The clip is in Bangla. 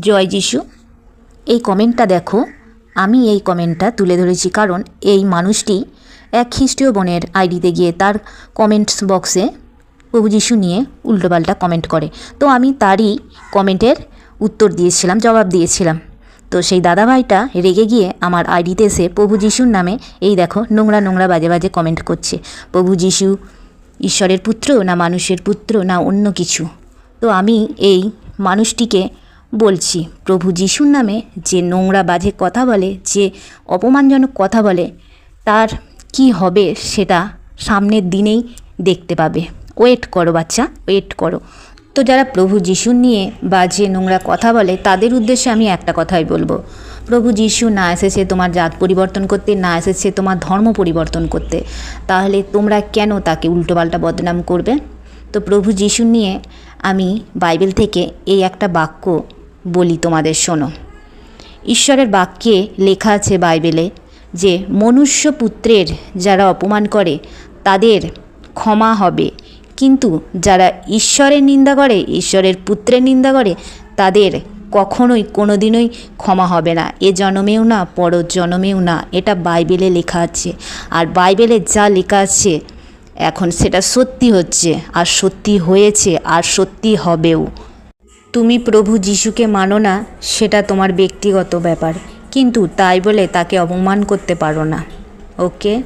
জয় যিশু। এই কমেন্টটা দেখো। আমি এই কমেন্টটা তুলে ধরেছি কারণ এই মানুষটি এক খ্রিস্টীয় বোনের আইডিতে গিয়ে তার কমেন্টস বক্সে প্রভু যিশু নিয়ে উল্টোপাল্টা কমেন্ট করে। তো আমি তারই কমেন্টের উত্তর দিয়েছিলাম, জবাব দিয়েছিলাম। তো সেই দাদাভাইটা রেগে গিয়ে আমার আইডিতে এসে প্রভু যিশুর নামে এই দেখো নোংরা নোংরা বাজে বাজে কমেন্ট করছে। প্রভু যিশু ঈশ্বরের পুত্র না মানুষের পুত্র না অন্য কিছু? তো আমি এই মানুষটিকে বলছি, প্রভু যিশুর নামে যে নোংরা বাজে কথা বলে, যে অপমানজনক কথা বলে, তার কি হবে সেটা সামনের দিনেই দেখতে পাবে। ওয়েট করো বাচ্চা, ওয়েট করো। তো যারা প্রভু যিশুর নিয়ে বাজে নোংরা কথা বলে, তাদের উদ্দেশ্যে আমি একটা কথাই বলব। প্রভু যিশু না এসেছে তোমার জাত পরিবর্তন করতে, না এসেছে তোমার ধর্ম পরিবর্তন করতে, তাহলে তোমরা কেন তাকে উল্টোপাল্টা বদনাম করবে? তো প্রভু যিশু নিয়ে আমি বাইবেল থেকে এই একটা বাক্য বলি তোমাদের, শোনো। ঈশ্বরের বাক্যে লেখা আছে বাইবেলে যে মনুষ্য পুত্রের যারা অপমান করে, তাদের ক্ষমা হবে। কিন্তু যারা ঈশ্বরের নিন্দা করে, ঈশ্বরের পুত্রের নিন্দা করে, তাদের কখনোই, কোনোদিনই ক্ষমা হবে না। এ জন্মেও না পর জন্মেও না, এটা বাইবেলে লেখা আছে। আর বাইবেলে যা লেখা আছে, এখন সেটা সত্যি হচ্ছে, আর সত্যি হয়েছে, আর সত্যি হবেও। তুমি প্রভু যিশুকে মানো না, সেটা তোমার ব্যক্তিগত ব্যাপার। কিন্তু তাই বলে তাকে অপমান করতে পারো না। ওকে?